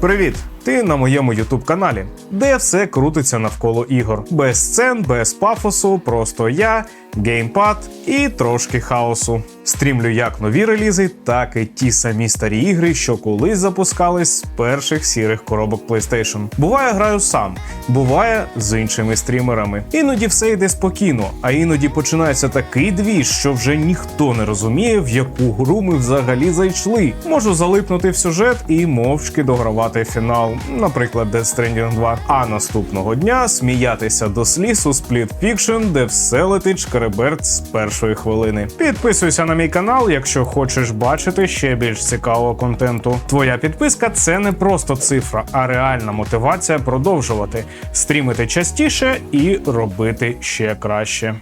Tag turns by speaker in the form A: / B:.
A: Привіт! Ти на моєму ютуб каналі, де все крутиться навколо ігор. Без сцен, без пафосу, просто я, геймпад і трошки хаосу. Стрімлю як нові релізи, так і ті самі старі ігри, що колись запускались з перших сірих коробок PlayStation. Буває, граю сам, буває з іншими стрімерами. Іноді все йде спокійно, а іноді починається такий двіж, що вже ніхто не розуміє, в яку гру ми взагалі зайшли. Можу залипнути в сюжет і мовчки догравати фінал, наприклад, Death Stranding 2. А наступного дня сміятися до сліз у Split Fiction, де все летить шкереберт з першої хвилини. Підписуйся на мій канал, якщо хочеш бачити ще більш цікавого контенту. Твоя підписка це не просто цифра, а реальна мотивація продовжувати стрімити частіше і робити ще краще.